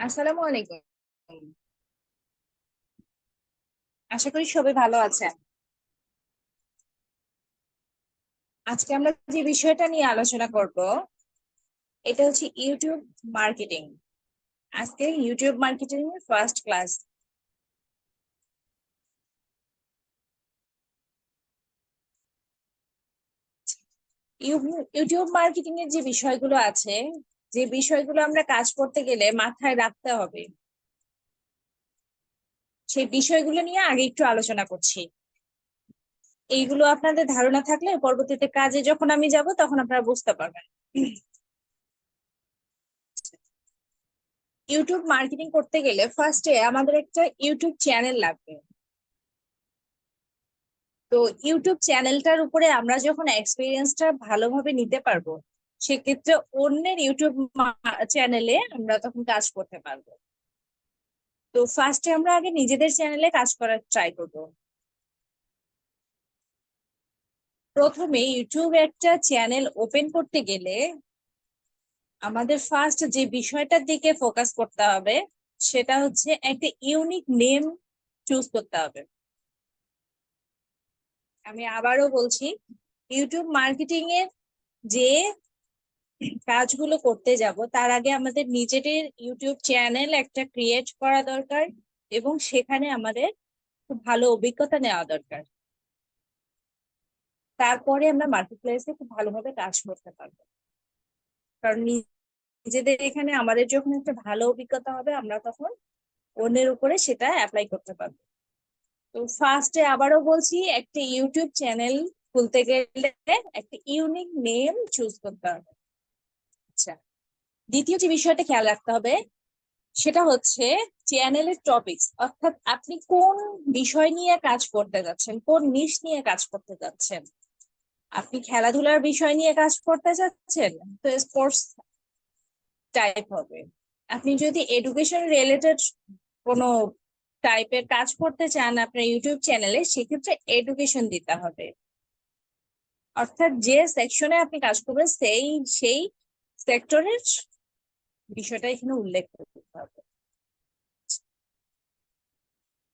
আসসালামু আলাইকুম। আশা করি সবাই ভালো আছেন। আজকে আমরা যে বিষয়টা নিয়ে আলোচনা করব, এটা হচ্ছে ইউটিউব মার্কেটিং। আজকে ইউটিউব মার্কেটিং এর ফার্স্ট ক্লাস। ইউটিউব মার্কেটিং এর যে বিষয়গুলো আছে যে বিষয়গুলো আমরা কাজ করতে গেলে মাথায় রাখতে হবে, সেই বিষয়গুলো নিয়ে আগে একটু আলোচনা করছি। এইগুলো আপনাদের ধারণা থাকলে পরবর্তীতে কাজে যখন আমি যাব তখন আপনারা বুঝতে পারবেন। ইউটিউব মার্কেটিং করতে গেলে ফার্স্টে আমাদের একটা ইউটিউব চ্যানেল লাগবে। তো ইউটিউব চ্যানেলটার উপরে আমরা যখন এক্সপিরিয়েন্সটা ভালোভাবে নিতে পারব সেক্ষেত্রে অন্যের ইউটিউব চ্যানেলে আমরা তখন কাজ করতে পারব। তো ফার্স্টে আমরা আগে নিজেদের চ্যানেলে কাজ করার ট্রাই করব। প্রথমে ইউটিউব একটা চ্যানেল ওপেন করতে গেলে আমাদের ফার্স্ট যে বিষয়টার দিকে ফোকাস করতে হবে, সেটা হচ্ছে একটা ইউনিক নেম চুজ করতে হবে। আমি আবারও বলছি ইউটিউব মার্কেটিং এর যে কাজগুলো করতে যাব, তার আগে আমাদের নিজেদের ইউটিউব চ্যানেল একটা ক্রিয়েট করা দরকার এবং সেখানে আমাদের খুব ভালো অভিজ্ঞতা নেওয়া দরকার। তারপরে আমরা মার্কেট প্লেসে খুব ভালোভাবে কাজ করতে পারব। কারণ নিজেদের এখানে আমাদের যখন একটা ভালো অভিজ্ঞতা হবে, আমরা তখন অন্যের উপরে সেটা অ্যাপ্লাই করতে পারব। তো ফার্স্টে আবারও বলছি, একটা ইউটিউব চ্যানেল খুলতে গেলে একটা ইউনিক নেম চুজ করতে হবে। দ্বিতীয় যে বিষয়টা খেয়াল রাখতে হবে, সেটা হচ্ছে চ্যানেলের টপিকস অর্থাৎ আপনি কোন বিষয় নিয়ে কাজ করতে যাচ্ছেন, কোন নিশ নিয়ে কাজ করতে যাচ্ছেন? আপনি খেলাধুলার বিষয় নিয়ে কাজ করতে যাচ্ছেন? তো স্পোর্টস টাইপ হবে। আপনি যদি এডুকেশন রিলেটেড কোনো টাইপের কাজ করতে চান আপনার ইউটিউব চ্যানেলে সেক্ষেত্রে এডুকেশন দিতে হবে। অর্থাৎ যে সেকশনে আপনি কাজ করবেন, সেই সেই সেক্টরের বিষয়টা এখানে উল্লেখ করতে হবে।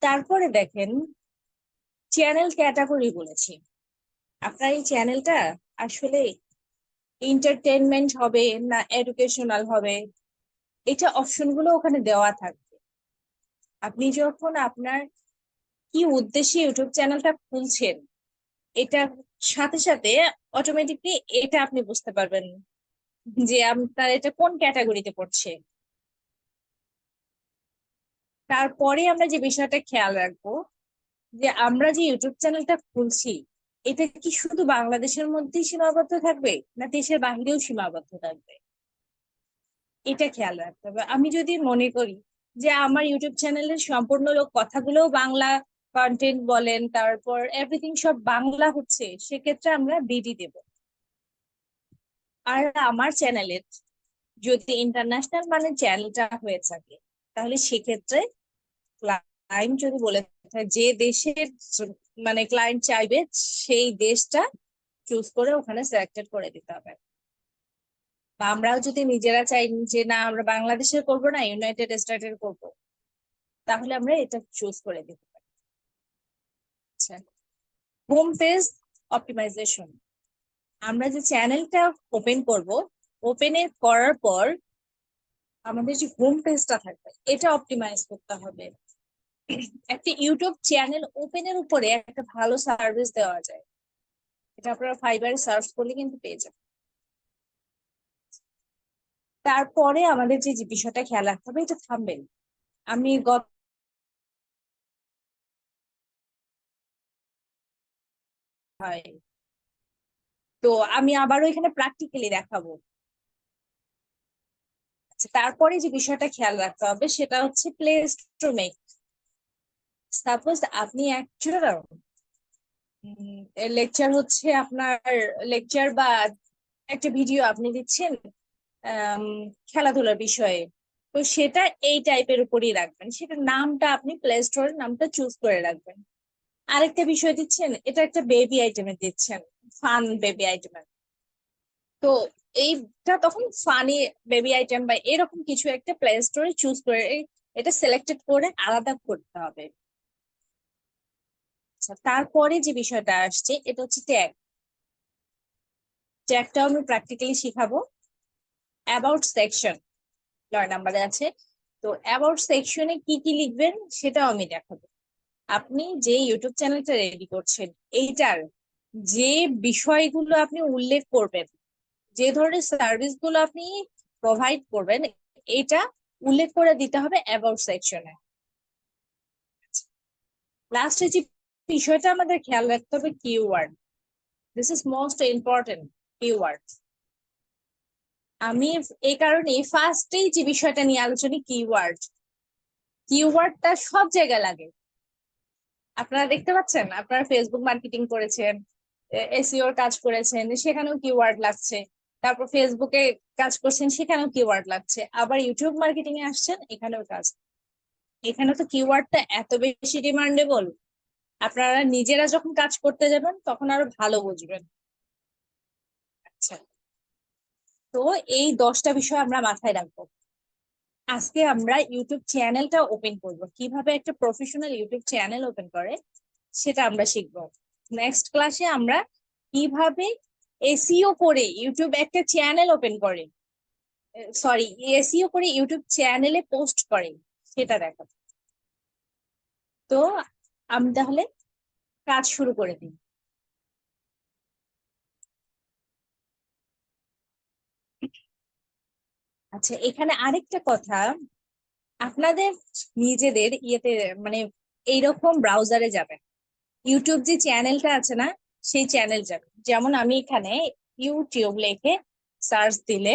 তারপরে দেখেন চ্যানেল ক্যাটাগরি বলেছি। আপনার এই চ্যানেলটা আসলে এন্টারটেনমেন্ট হবে না এডুকেশনাল হবে? এটা অপশনগুলো ওখানে দেওয়া থাকবে। আপনি যখন আপনার কি উদ্দেশ্যে ইউটিউব চ্যানেলটা খুলছেন এটা সাথে সাথে অটোমেটিকলি এটা আপনি বুঝতে পারবেন যে আপনার এটা কোন ক্যাটাগরিতে পড়ছে? তারপরে আমরা যে বিষয়টা খেয়াল রাখব, যে আমরা যে ইউটিউব চ্যানেলটা খুলছি, এটা কি শুধু বাংলাদেশের মধ্যেই সীমাবদ্ধ থাকবে, না দেশের বাহিরেও সীমাবদ্ধ থাকবে? এটা খেয়াল রাখতে হবে। আমি যদি মনে করি যে আমার ইউটিউব চ্যানেলের সম্পূর্ণ লোক কথাগুলো বাংলা কন্টেন্ট বলেন, তারপর এভরিথিং সব বাংলা হচ্ছে, সেক্ষেত্রে আমরা বিডি দেব। আর আমার চ্যানেলের যদি ইন্টারন্যাশনাল মানে চ্যানেলটা হয়ে থাকে, তাহলে সেক্ষেত্রে ক্লায়েন্ট যদি বলে যে দেশের মানে ক্লায়েন্ট চাইবে, সেই দেশটা চুজ করে ওখানে সিলেক্টেড করে দিতে হবে। বা আমরাও যদি নিজেরা চাই যে না, আমরা বাংলাদেশের করব না ইউনাইটেড স্টেটের করব, তাহলে আমরা এটা চুজ করে দিতে পারি। আচ্ছা। হোম পেজ অপটিমাইজেশন আমরা যে চ্যানেলটা ওপেন করব ওপেনে করার পর আমাদের যে হোম পেজটা থাকবে, এটা অপটিমাইজ করতে হবে। একটা ইউটিউব চ্যানেল ওপেনের উপরে একটা ভালো সার্ভিস দেওয়া যায়। এটা আপনারা ফাইবারে সার্চ করলে কিন্তু পেয়ে যাবেন। তারপরে আমাদের যে বিষয়টা খেয়াল রাখতে হবে, এটা থামবেন। আমি গত হয়। তো আমি আবারও এখানে প্র্যাকটিক্যালি দেখাবো। আচ্ছা তারপরে যে বিষয়টা খেয়াল রাখতে হবে সেটা হচ্ছে প্লেস স্টোর মেক সাপোজ আপনি একটা লেকচার হচ্ছে আপনার লেকচার বা একটা ভিডিও আপনি দিচ্ছেন খেলাধুলার বিষয়ে। তো সেটা এই টাইপের উপরই রাখবেন। সেটার নামটা আপনি প্লে স্টোরের নামটা চুজ করে রাখবেন। আরেকটা বিষয় দিচ্ছেন, এটা একটা বেবি আইটেমের দিচ্ছেন। ফান বেবি আইটেমের তো এইটা তখন ফানি বেবি আইটেম বা এরকম কিছু একটা প্লে স্টোরে চুজ করে এটা সিলেক্টেড করে আলাদা করতে হবে। আচ্ছা তারপরে যে বিষয়টা আসছে, এটা হচ্ছে ট্যাগ ট্যাগটাও আমি প্র্যাকটিক্যালি শিখাবো। অ্যাবাউট সেকশন নয় নাম্বারে আছে। তো অ্যাবাউট সেকশনে কি কি লিখবেন, সেটাও আমি দেখাবো। আপনি যে ইউটিউব চ্যানেলটা রেডি করছেন, এইটার যে বিষয়গুলো আপনি উল্লেখ করবেন, যে ধরনের সার্ভিসগুলো আপনি প্রোভাইড করবেন, এটা উল্লেখ করে দিতে হবে অ্যাবাউট সেকশনে লাস্টে যে বিষয়টা আমাদের খেয়াল রাখতে হবে keyword this is most important keyword আমি এই কারণে ফার্স্টেই যে বিষয়টা নিয়ে আলোচনা কিওয়ার্ড কিওয়ার্ডটা সব জায়গায় লাগে। আপনারা দেখতে পাচ্ছেন, আপনারা ফেসবুক মার্কেটিং করেছেন এসিওর কাজ করেছেন, সেখানেও কিওয়ার্ড লাগছে। তারপর ফেসবুকে কাজ করছেন, সেখানেও কিওয়ার্ড লাগছে। আবার ইউটিউব মার্কেটিং এ আসছেন, এখানেও কাজ। এখানে তো কিওয়ার্ডটা এত বেশি ডিমান্ডেবল আপনারা নিজেরা যখন কাজ করতে যাবেন, তখন আরও ভালো বুঝবেন। আচ্ছা। তো এই দশটা বিষয় আমরা মাথায় রাখব। আজকে আমরা ইউটিউব চ্যানেলটা ওপেন করব। কীভাবে একটা প্রফেশনাল ইউটিউব চ্যানেল ওপেন করে, সেটা আমরা শিখব। নেক্সট ক্লাসে আমরা কীভাবে এসিও করে ইউটিউব একটা চ্যানেল ওপেন করে। সরি এসিও করে ইউটিউব চ্যানেলে পোস্ট করে, সেটা দেখাবো তো আমি তাহলে কাজ শুরু করে দিই। আচ্ছা এখানে আরেকটা কথা। আপনাদের নিজেদের ইয়েতে মানে এইরকম ব্রাউজারে যাবেন। ইউটিউব যে চ্যানেলটা আছে না, সেই চ্যানেল যাবে যেমন আমি এখানে ইউটিউব লেখে সার্চ দিলে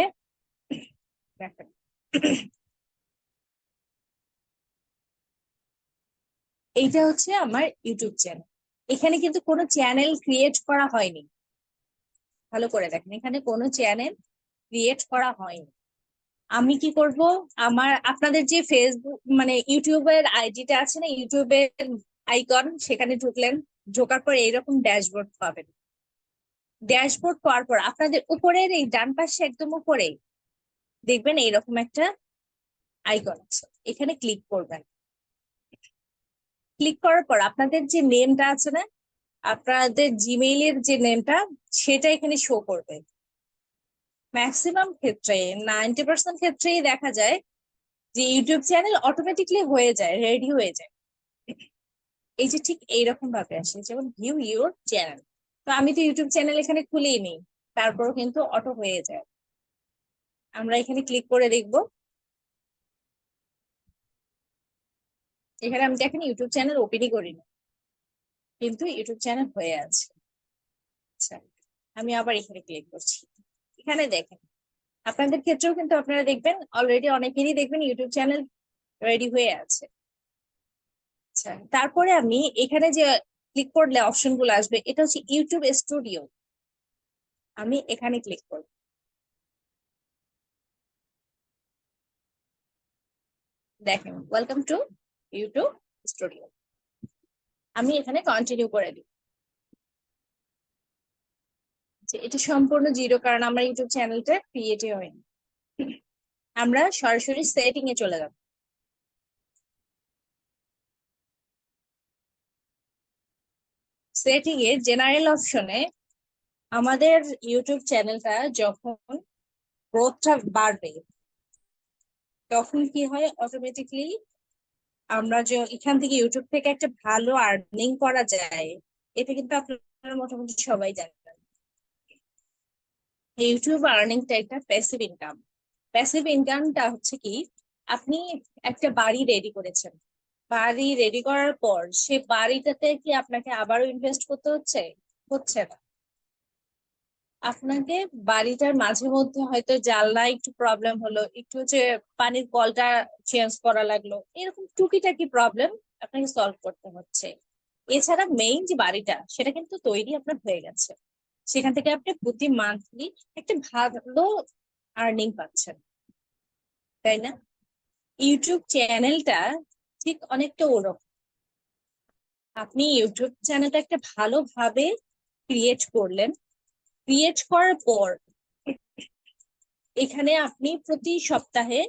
এইটা হচ্ছে আমার ইউটিউব চ্যানেল এখানে কিন্তু কোনো চ্যানেল ক্রিয়েট করা হয়নি। ভালো করে দেখেন, এখানে কোনো চ্যানেল ক্রিয়েট করা হয়নি। আমি কি করব? আমার, আপনাদের যে ফেসবুক মানে ইউটিউবের আইডিটা আছে না ইউটিউবের আইকন, সেখানে ঢুকলেন, ঢোকার পর এইরকম ড্যাশবোর্ড পাবেন। ড্যাশবোর্ড পাওয়ার পর আপনাদের উপরের এই ডান পাশে একদম উপরে দেখবেন এইরকম একটা আইকন আছে। এখানে ক্লিক করবেন। ক্লিক করার পর আপনাদের যে নেমটা আছে না, আপনাদের জিমেইলের যে নেমটা, সেটা এখানে শো করবে। ম্যাক্সিমাম ক্ষেত্রে নাইনটি পার্সেন্ট ক্ষেত্রেই দেখা যায় যে ইউটিউব চ্যানেল অটোমেটিকলি হয়ে যায় রেডি হয়ে যায়। এই যে ঠিক এইরকম ভাবে আসে, যেমন ভিউ ইউর চ্যানেল তো আমি তো ইউটিউব চ্যানেল এখানে খুলেই নিই, তারপরও কিন্তু অটো হয়ে যায়। আমরা এখানে ক্লিক করে দেখব। এখানে আমি দেখেন ইউটিউব চ্যানেল ওপেনই করিনি, কিন্তু ইউটিউব চ্যানেল হয়ে আছে। আচ্ছা আমি আবার এখানে ক্লিক করছি। এখানে দেখেন, আপনাদের ক্ষেত্রেও কিন্তু আপনারা দেখবেন অলরেডি অনেকেরই দেখবেন ইউটিউব চ্যানেল রেডি হয়ে আছে। আচ্ছা তারপরে আমি এখানে যে ক্লিক করলে অপশনগুলো আসবে, এটা হচ্ছে ইউটিউব স্টুডিও আমি এখানে ক্লিক করব। দেখেন ওয়েলকাম টু ইউটিউব স্টুডিও আমি এখানে কন্টিনিউ করে দিই। এটা সম্পূর্ণ জিরো কারণ আমার ইউটিউব চ্যানেলটা ক্রিয়েটই হয়নি। আমরা সরাসরি সেটিং এ চলে যাব। সেটিং এ জেনারেল অপশনে আমাদের ইউটিউব চ্যানেলটা যখন গ্রোথটা বাড়বে, তখন কি হয়? অটোমেটিকলি আমরা যে এখান থেকে ইউটিউব থেকে একটা ভালো আর্নিং করা যায়, এটা কিন্তু আপনারা মোটামুটি সবাই জানেন। ইউটিউব আর্নিংটা একটা প্যাসিভ ইনকাম প্যাসিভ ইনকামটা হচ্ছে কি, আপনি একটা বাড়ি রেডি করেছেন। বাড়ি রেডি করার পর সে বাড়িটাতে কি আপনাকে আবারও ইনভেস্ট করতে হচ্ছে? হচ্ছে না। আপনাকে বাড়িটার মাঝে মধ্যে হয়তো জানলা একটু প্রবলেম হলো, একটু হচ্ছে পানির কলটা চেঞ্জ করা লাগল, এরকম টুকিটাকি প্রবলেম আপনাকে সলভ করতে হচ্ছে। এছাড়া মেইন যে বাড়িটা, সেটা কিন্তু তৈরি আপনার হয়ে গেছে। সেখান থেকে আপনি প্রতি মান্থলি একটা ভালো আর্নিং পাচ্ছেন। তাই না? ইউটিউব চ্যানেলটা ঠিক অনেকটা ওরকম। আপনি ইউটিউব চ্যানেলটা একটা ভালোভাবে ক্রিয়েট করলেন। ক্রিয়েট করার পর এখানে আপনি প্রতি সপ্তাহে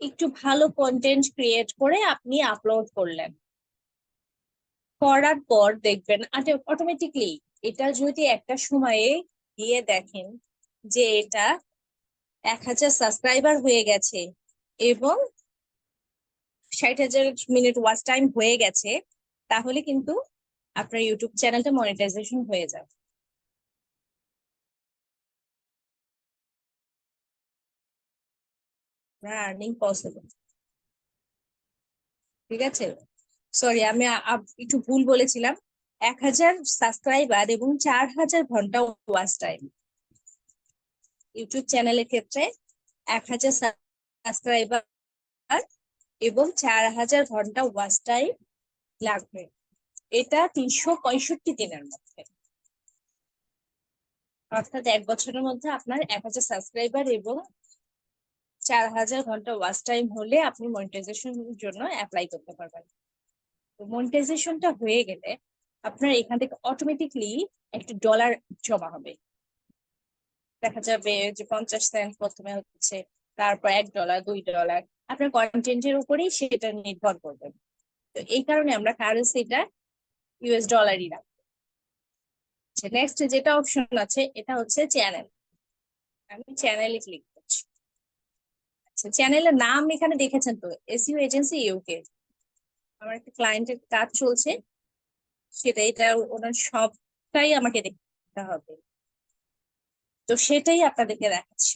একটু ভালো কন্টেন্ট ক্রিয়েট করে আপনি আপলোড করলেন। করার পর দেখবেন অটোমেটিকলি এটা যদি একটা সময়ে গিয়ে দেখেন যে এটা এক হাজার সাবস্ক্রাইবার হয়ে গেছে এবং ষাট হাজার মিনিট ওয়াচ টাইম হয়ে গেছে, তাহলে কিন্তু আপনার ইউটিউব চ্যানেলটা মনিটাইজেশন হয়ে যাবে। আর্নিং পসিবল ঠিক আছে? সরি আমি একটু ভুল বলেছিলাম। এক হাজার সাবস্ক্রাইবার এবং চার হাজার ঘণ্টা ওয়াচ টাইম ইউটিউব চ্যানেলের ক্ষেত্রে এক হাজার সাবস্ক্রাইবার এবং চার হাজার ঘণ্টা ওয়াচ টাইম লাগবে। এটা তিনশো পঁয়ষট্টি দিনের মধ্যে। অর্থাৎ এক বছরের মধ্যে আপনার এক হাজার সাবস্ক্রাইবার এবং চার হাজার ঘণ্টা ওয়াচ টাইম হলে আপনি মনিটাইজেশন জন্য অ্যাপ্লাই করতে পারবেন। মনিটাইজেশনটা হয়ে গেলে আপনার এখান থেকে অটোমেটিকলি একটা ডলার জমা হবে। দেখা যাবে যে পঞ্চাশ সেন্ট প্রথমে হচ্ছে, তারপর এক ডলার দুই ডলার আপনার কন্টেন্টের উপরেই সেটা নির্ভর করবে। তো এই কারণে আমরা কারেন্সিটা ইউএস ডলারই রাখব। নেক্সট যেটা অপশন আছে, এটা হচ্ছে চ্যানেল আমি চ্যানেলে ক্লিক করছি। আচ্ছা চ্যানেলের নাম এখানে দেখেছেন তো? এসইউ এজেন্সি ইউকে আমার একটা ক্লায়েন্টের কাজ চলছে। সেটা, এটা ওনার সবটাই আমাকে দেখতে হবে। তো সেটাই আপনাদেরকে দেখাচ্ছি।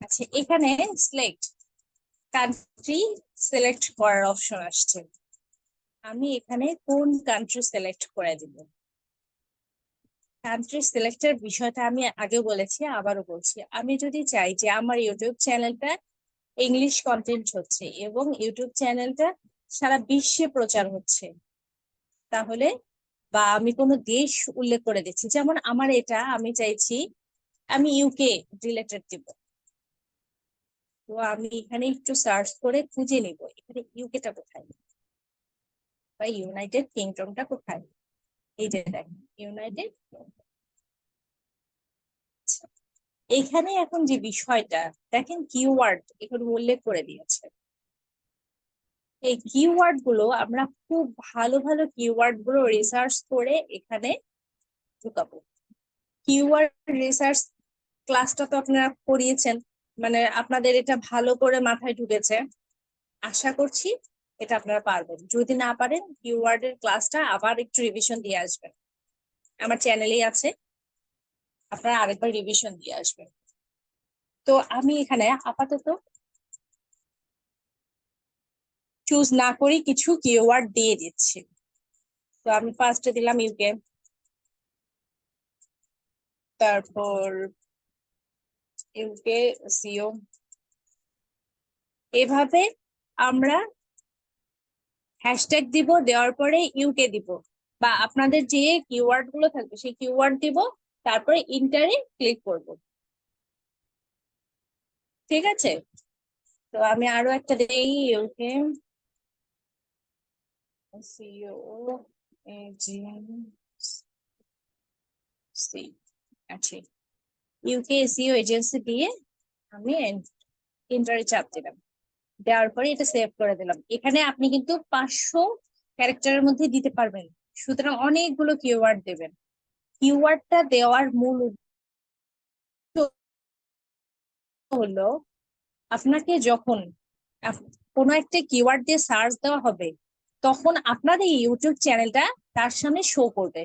আচ্ছা এখানে সিলেক্ট কান্ট্রি সিলেক্ট করার অপশন আসছে। আমি এখানে কোন কান্ট্রি সিলেক্ট করে দিব? কান্ট্রি সিলেক্টের বিষয়টা আমি আগে বলেছি, আবারও বলছি। আমি যদি চাই যে আমার ইউটিউব চ্যানেলটা ইংলিশ কন্টেন্ট হচ্ছে এবং ইউটিউব চ্যানেলটা সারা বিশ্বে প্রচার হচ্ছে, তাহলে বা আমি কোনো দেশ উল্লেখ করে দিচ্ছি, যেমন আমার এটা আমি চাইছি, আমি ইউকে রিলেটেড দিব। তো আমি এখানে একটু সার্চ করে খুঁজে নিব। এখানে ইউকেটা কোথায়? বা ইউনাইটেড কিংডমটা কোথায়? এই যে দেখেন ইউনাইটেড এখানে এখন যে বিষয়টা, দেখেন কিওয়ার্ড এখানে উল্লেখ করে দিয়েছে। এই কিওয়ার্ডগুলো আমরা খুব ভালো ভালো কিওয়ার্ডগুলো রিসার্চ করে এখানে ঢুকাবো। কিওয়ার্ড রিসার্চ ক্লাসটা তো আপনারা করিয়েছেন। মানে আপনাদের এটা ভালো করে মাথায় ঢুকেছে। আশা করছি এটা আপনারা পারবেন। যদি না পারেন কিওয়ার্ড এর ক্লাসটা আবার একটু রিভিশন দিয়ে আসবেন। আমার চ্যানেলেই আছে। আপনারা আরেকবার রিভিশন দিয়ে আসবেন। তো আমি এখানে আপাতত চুজ না করি কিছু কিওয়ার্ড দিয়ে দিচ্ছি। তো আমি ফার্স্টে দিলাম ইউকে তারপর ইউকে সিও। এভাবে আমরা হ্যাশট্যাগ দিব, দেওয়ার পরে ইউকে দিব। বা আপনাদের যে কিওয়ার্ডগুলো থাকবে, সেই কিওয়ার্ড দিব, তারপরে ইন্টারে ক্লিক করব। ঠিক আছে? তো আমি আরও একটা দেই ইউকে সিও আচ্ছা। ইউকে এসিও এজেন্সি দিয়ে আমি ইন্টারে চাপ দিলাম। দেওয়ার পরে এটা সেভ করে দিলাম। এখানে আপনি কিন্তু পাঁচশো ক্যারেক্টারের মধ্যে দিতে পারবেন। সুতরাং অনেকগুলো কিওয়ার্ড দেবেন। কিওয়ার্ডটা দেওয়ার মূল হলো, আপনাকে যখন কোনো একটা কিওয়ার্ড দিয়ে সার্চ দেওয়া হবে, তখন আপনার এই ইউটিউব চ্যানেলটা তার সামনে শো করবে।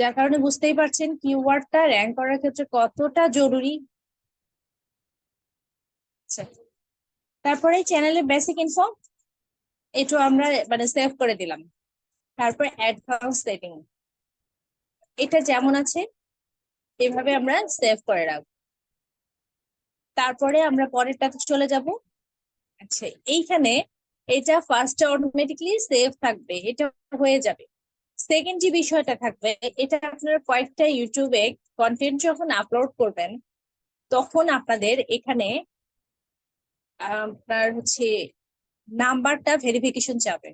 যার কারণে বুঝতেই পারছেন কিওয়ার্ডটা র্যাঙ্ক করার ক্ষেত্রে কতটা জরুরি। আচ্ছা তারপরে চ্যানেলের বেসিক ইনফো এটা আমরা মানে সেভ করে দিলাম। তারপর অ্যাডভান্স সেটিং এটা যেমন আছে, এভাবে আমরা সেভ করে রাখব। তারপরে আমরা পরেরটাতে চলে যাব। আচ্ছা এইখানে এটা ফার্স্টে অটোমেটিকলি সেভ থাকবে, এটা হয়ে যাবে। সেকেন্ড যে বিষয়টা থাকবে, এটা আপনারা কয়েকটা ইউটিউবে কন্টেন্ট যখন আপলোড করবেন, তখন আপনাদের এখানে আপনার হচ্ছে নাম্বারটা ভেরিফিকেশন যাবে।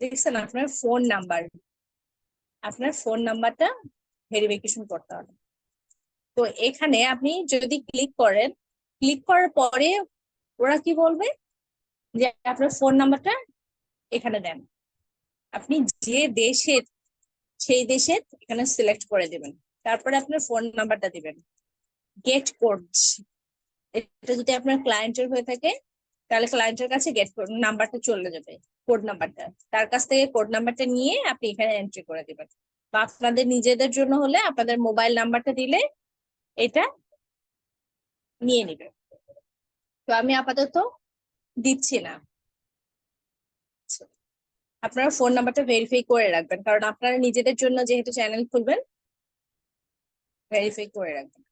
দেখছেন? আপনার ফোন নাম্বার আপনার ফোন নাম্বারটা ভেরিফিকেশন করতে হবে। তো এখানে আপনি যদি ক্লিক করেন ক্লিক করার পরে ওরা কি বলবে? যে আপনার ফোন নাম্বারটা এখানে দেন। আপনি যে দেশের সেই দেশের এখানে সিলেক্ট করে দিবেন। তারপরে আপনার ফোন নাম্বারটা দিবেন। গেট কোড এটা যদি আপনার ক্লায়েন্টের হয়ে থাকে, তাহলে ক্লায়েন্টের কাছে গেট কোড নাম্বারটা চলে যাবে কোড নাম্বারটা তার কাছ থেকে কোড নাম্বারটা নিয়ে আপনি এখানে এন্ট্রি করে দিবেন। বা আপনাদের নিজেদের জন্য হলে আপনাদের মোবাইল নাম্বারটা দিলে এটা নিয়ে নিবে। তো আমি আপাতত দিচ্ছি না। আপনারা ফোন নাম্বারটা ভেরিফাই করে রাখবেন, কারণ আপনারা নিজেদের জন্য যেহেতু চ্যানেল খুলবেন ভেরিফাই করে রাখবেন।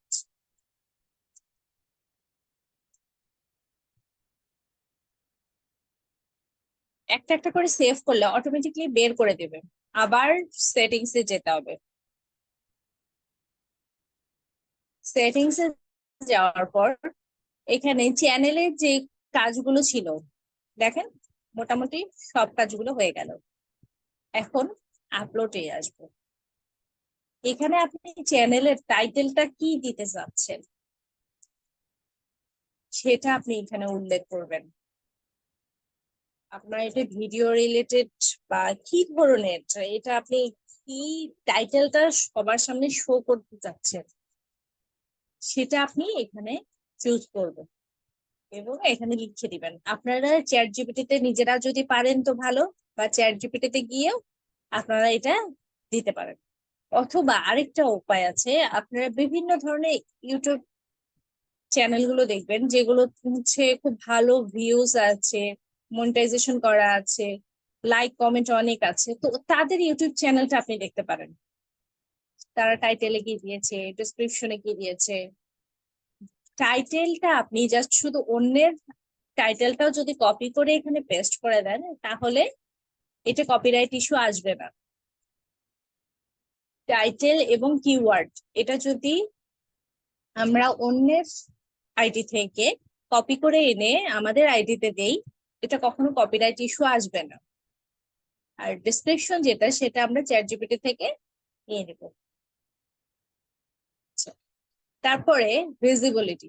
একটা একটা করে সেভ করলে অটোমেটিকলি বের করে দেবে। আবার সেটিংস এ যেতে হবে। সেটিংস যাওয়ার পর এখানে চ্যানেলের যে কাজগুলো ছিল, দেখেন? মোটামুটি সব কাজগুলো হয়ে গেল। এখন আপলোডে আসব। এখানে আপনি চ্যানেলের টাইটেলটা কি দিতে চাচ্ছেন? সেটা আপনি এখানে উল্লেখ করবেন। আপনার এটা ভিডিও রিলেটেড বা কি ধরনের? এটা আপনি কি টাইটেলটা সবার সামনে শো করতে চাচ্ছেন? সেটা আপনি এখানে চুজ করবেন। এবং এখানে লিখে দিবেন। আপনারা চ্যাট জিপিটিতে নিজেরা যদি পারেন তো ভালো, বা চ্যাট জিপিটিতে গিয়েও আপনারা এটা দিতে পারেন। অথবা আরেকটা উপায় আছে, আপনারা বিভিন্ন ধরনের ইউটিউব চ্যানেলগুলো দেখবেন, যেগুলো হচ্ছে খুব ভালো ভিউজ আছে মনিটাইজেশন করা আছে লাইক কমেন্ট অনেক আছে। তো তাদের ইউটিউব চ্যানেলটা আপনি দেখতে পারেন। তারা টাইটেলে কি দিয়েছে ডিসক্রিপশনে কি দিয়েছে। টাইটেলটা আপনি জাস্ট শুধু অন্যের টাইটেলটাও যদি কপি করে এখানে পেস্ট করে দেন, তাহলে এটা কপিরাইট ইস্যু আসবে না। টাইটেল এবং কিওয়ার্ড এটা যদি আমরা অন্যের আইডি থেকে কপি করে এনে আমাদের আইডিতে দেই, এটা কখনো কপিরাইট ইস্যু আসবে না। আর ডিসক্রিপশন যেটা, সেটা আমরা চ্যাট জিপিটি থেকে নিয়ে নেব। তারপরে ভিজিবিলিটি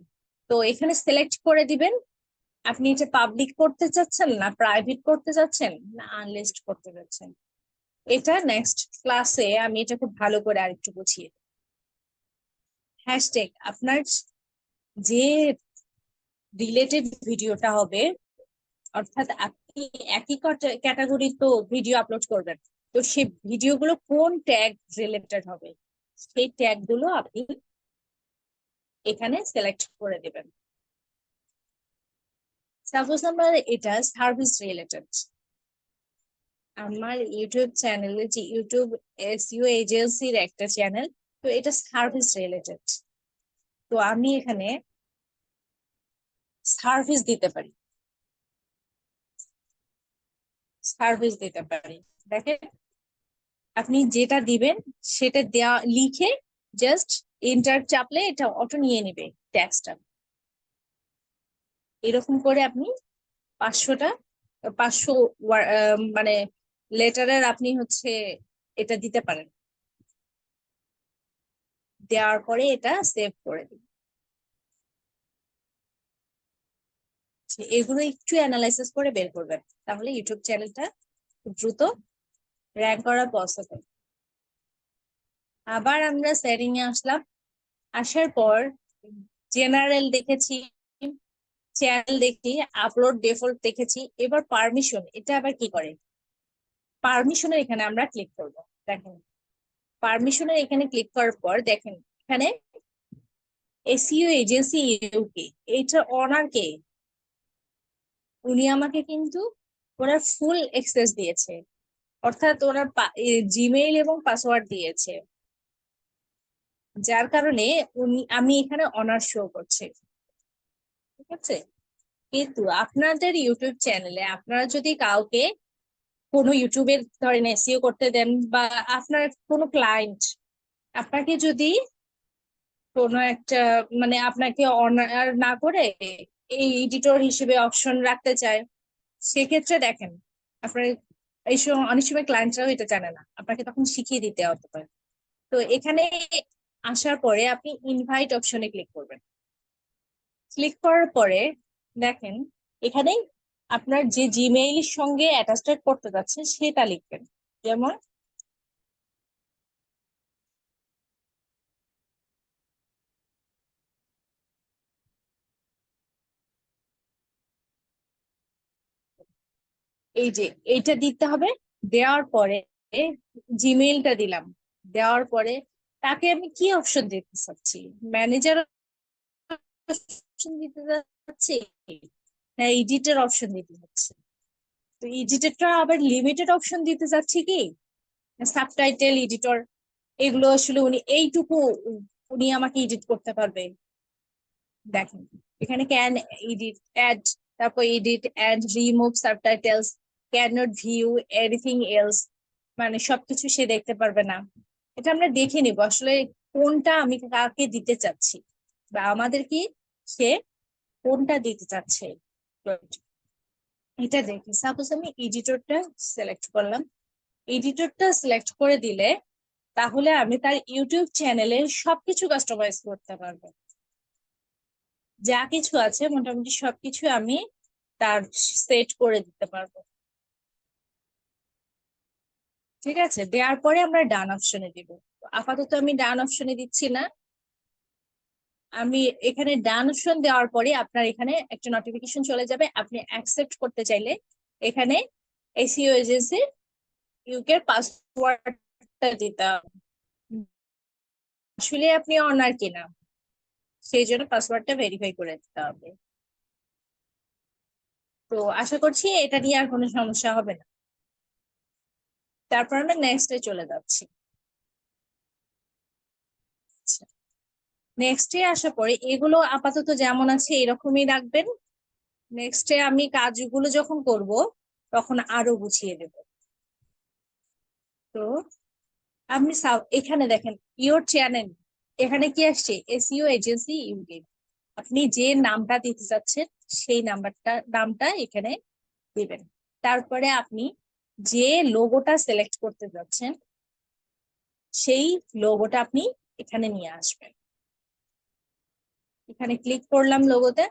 তো এখানে সিলেক্ট করে দিবেন। আপনি এটা পাবলিক করতে চাচ্ছেন না প্রাইভেট করতে চাচ্ছেন না আনলিস্ট করতে চাচ্ছেন? এটা নেক্সট ক্লাসে আমি এটা খুব ভালো করে আরেকটু বুঝিয়ে হ্যাশট্যাগ আপনার যে রিলেটেড ভিডিওটা হবে, অর্থাৎ আপনি একই ক্যাটাগরি তো ভিডিও আপলোড করবেন, তো সেই ভিডিওগুলো কোন ট্যাগ রিলেটেড হবে? সেই ট্যাগগুলো আপনি এখানে সিলেক্ট করে দেবেন। সাপোজ আমার এটা সার্ভিস রিলেটেড আমার ইউটিউব চ্যানেলে যে ইউটিউব এসইও এজেন্সির একটা চ্যানেল তো এটা সার্ভিস রিলেটেড তো আমি এখানে সার্ভিস দিতে পারি। সার্ভিস দিতে পারি। দেখেন, আপনি যেটা দিবেন, সেটা দেওয়া লিখে জাস্ট এন্টার চাপলে এটা অটো নিয়ে নেবে ট্যাক্সটা এরকম করে আপনি পাঁচশোটা, পাঁচশো মানে লেটারের আপনি হচ্ছে এটা দিতে পারেন। দেওয়ার পরে এটা সেভ করে দিন। এগুলো একটু অ্যানালাইসিস করে বের করবেন, তাহলে ইউটিউব চ্যানেলটা দ্রুত র্যাঙ্ক করা পসিবল আবার আমরা সেটিং এ আসলাম। আসার পর জেনারেল দেখেছি চ্যানেল দেখি আপলোড ডিফল্ট দেখেছি, এবার পারমিশন এটা আবার কি করে? পারমিশনের এখানে আমরা ক্লিক করব, দেখেন। পারমিশনের এখানে ক্লিক করার পর দেখেন, এখানে এসিও এজেন্সি ইউকে এইটা অনার কে? উনি আমাকে কিন্তু ওনার ফুল এক্সেস দিয়েছে। অর্থাৎ ওনার জিমেইল এবং পাসওয়ার্ড দিয়েছে। যার কারণে উনি, আমি এখানে অনার শো করছি। ঠিক আছে? কিন্তু আপনাদের ইউটিউব চ্যানেলে আপনারা যদি কাউকে কোনো ইউটিউবের ধরেন এসিও করতে দেন বা আপনার কোনো ক্লায়েন্ট আপনাকে যদি কোনো একটা মানে আপনাকে অনার না করে এই এডিটর হিসেবে অপশন রাখতে চায়, সেক্ষেত্রে দেখেন, আপনার এই সময় অনেক সময় ক্লায়েন্টরাও এটা জানে না। আপনাকে তখন শিখিয়ে দিতে হতে পারে। তো এখানে আসার পরে আপনি ইনভাইট অপশনে ক্লিক করবেন। ক্লিক করার পরে দেখেন, এখানে আপনার যে জিমেইলের সঙ্গে অ্যাটাচড করতে যাচ্ছেন, সেটা লিখবেন। যেমন এই যে এইটা দিতে হবে, দেওয়ার পরে জিমেইলটা দিলাম। দেওয়ার পরে তাকে আমি কি অপশন দিতে চাচ্ছি? ম্যানেজার অপশন দিতে যাচ্ছি না এডিটর অপশন দিতে যাচ্ছি তো এডিটরটা আবার লিমিটেড অপশন দিতে চাচ্ছি কি? সাবটাইটেল এডিটর এগুলো আসলে উনি এইটুকু উনি আমাকে এডিট করতে পারবে দেখেন, এখানে ক্যান এডিট অ্যাড তারপর edit add remove subtitles can not view anything else মানে সবকিছু সে দেখতে পারবে না। এটা আমরা দেখে নিব আসলে কোনটা আমি কাকে দিতে চাচ্ছি বা আমাদের কি সে কোনটা দিতে চাচ্ছে। এটা দেখি। সাপোজ আমি এডিটরটা সিলেক্ট করলাম। এডিটরটা সিলেক্ট করে দিলে তাহলে আমি তার ইউটিউব চ্যানেলে সবকিছু কাস্টমাইজ করতে পারব। যা কিছু আছে মোটামুটি সবকিছু আমি তার সেট করে দিতে পারব। ঠিক আছে? দেওয়ার পরে আমরা ডান অপশনে দিব। আপাতত আমি ডান অপশনে দিচ্ছি না। আমি এখানে ডান অপশন দেওয়ার পরে আপনার এখানে একটা নোটিফিকেশন চলে যাবে। আপনি অ্যাকসেপ্ট করতে চাইলে এখানে এসিও এজেন্সি ইউকে পাসওয়ার্ডটা দিতে আসলে আপনি অনার কিনা, সেই জন্য পাসওয়ার্ডটা ভেরিফাই করে দিতে হবে। তো আশা করছি এটা নিয়ে আর কোনো সমস্যা হবে না। তারপর আমরা নেক্সটে চলে যাচ্ছি। নেক্সটে আসার পরে এগুলো আপাতত যেমন আছে এরকমই রাখবেন। নেক্সটে আমি কাজগুলো যখন করব, তখন আরও গুছিয়ে দেব। তো আপনি এখানে দেখেন ইওর চ্যানেল এখানে কি আসছে? এসইও এজেন্সি ইউকে আপনি যে নামটা দিতে চাচ্ছেন সেই নাম্বারটা, নামটা এখানে দিবেন। তারপরে আপনি যে লোগোটা সিলেক্ট করতে যাচ্ছেন, সেই লোগোটা আপনি এখানে নিয়ে আসবেন। এখানে ক্লিক করলাম লোগোতে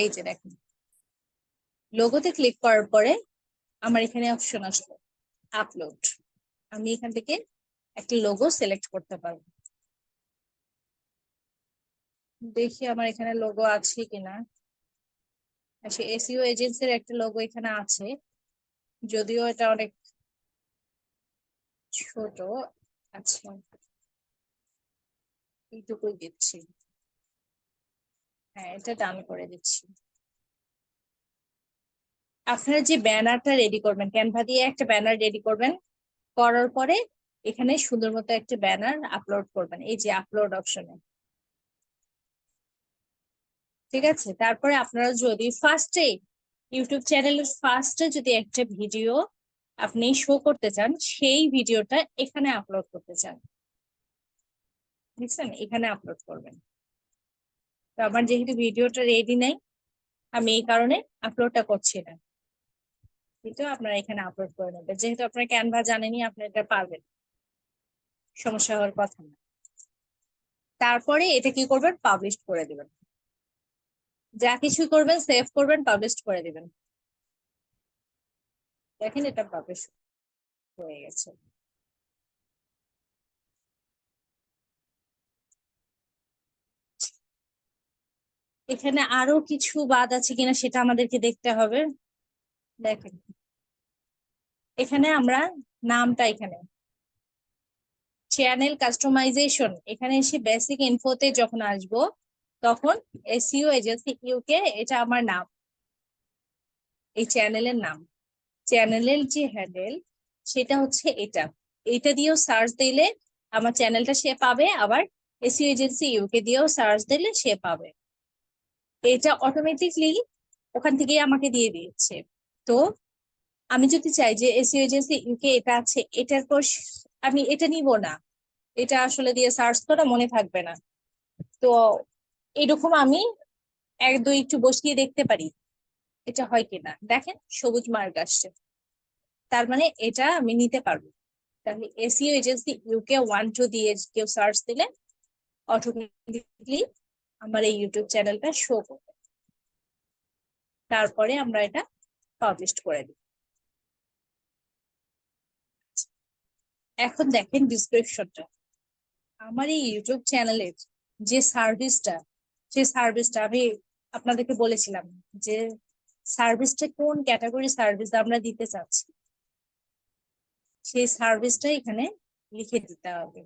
এই যে দেখুন। লোগোতে ক্লিক করার পরে আমার এখানে অপশন আসলো আপলোড আমি এখান থেকে একটা লোগো সিলেক্ট করতে পারব। দেখি আমার এখানে লোগো আছে কিনা। আচ্ছা এসিও এজেন্সির একটা লোগো এখানে আছে। যদিও এটা অনেক ছোট। আচ্ছা এইটুকুই দিচ্ছি। হ্যাঁ এটা ডান করে দিচ্ছি। আপনারা যে ব্যানারটা রেডি করবেন ক্যানভা দিয়ে একটা ব্যানার রেডি করবেন, করার পরে এখানে সুন্দর মতো একটা ব্যানার আপলোড করবেন, এই যে আপলোড অপশনে ঠিক আছে? তারপরে আপনারা যদি ফার্স্টে ইউটিউব চ্যানেলের ফার্স্টে যদি একটা ভিডিও আপনি শো করতে চান, সেই ভিডিওটা এখানে আপলোড করতে চান। বুঝছেন? এখানে আপলোড করবেন। তো আমার যেহেতু ভিডিওটা রেডি নাই, আমি এই কারণে আপলোডটা করছি না। কিন্তু আপনারা এখানে আপলোড করে নেবেন। যেহেতু আপনার ক্যানভা জানেনি আপনি এটা পারবেন। সমস্যা হওয়ার কথা না। তারপরে এটা কি করবেন? পাবলিশ করে দিবেন। যা কিছু করবেন সেভ করবেন পাবলিশ করে দিবেন। দেখেন এটা পাবলিশ হয়ে গেছে। এখানে আরও কিছু বাদ আছে কিনা সেটা আমাদেরকে দেখতে হবে। দেখেন। এখানে আমরা নামটা এখানে। চ্যানেল কাস্টমাইজেশন এখানে এসে বেসিক ইনফোতে যখন আসব তখন এসইও এজেন্সি ইউকে এটা আমার নাম। এই চ্যানেলের নাম। চ্যানেলের যে হ্যান্ডেল সেটা হচ্ছে এটা। এটা দিয়েও সার্চ দিলে আমার চ্যানেলটা সে পাবে, আবার এসিও এজেন্সি ইউকে দিয়েও সার্চ দিলে সে পাবে। এটা অটোমেটিকলি ওখান থেকেই আমাকে দিয়ে দিয়েছে। তো আমি যদি চাই যে এসিও এজেন্সি ইউকে এটা আছে, এটার পর আমি এটা নিব না। এটা আসলে দিয়ে সার্চ করা মনে থাকবে না। তো এরকম আমি এক, দুই একটু বসিয়ে দেখতে পারি এটা হয় কিনা। দেখেন, সবুজ মার্ক আসছে। তার মানে এটা আমি নিতে পারব। তাহলে SEO agency UK one two দিয়ে কেউ সার্চ দিলে অটোমেটিকলি আমার এই ইউটিউব চ্যানেলটা শো করবে। তারপরে আমরা এটা পাবলিশ করে দিই। এখন দেখেন ডিসক্রিপশনটা আমার এই ইউটিউব চ্যানেলের যে সার্ভিসটা সেই সার্ভিসটা আমি আপনাদেরকে বলেছিলাম যে সার্ভিসটা কোন ক্যাটাগরি সার্ভিস আমরা দিতে চাচ্ছি? সেই সার্ভিসটা এখানে লিখে দিতে হবে।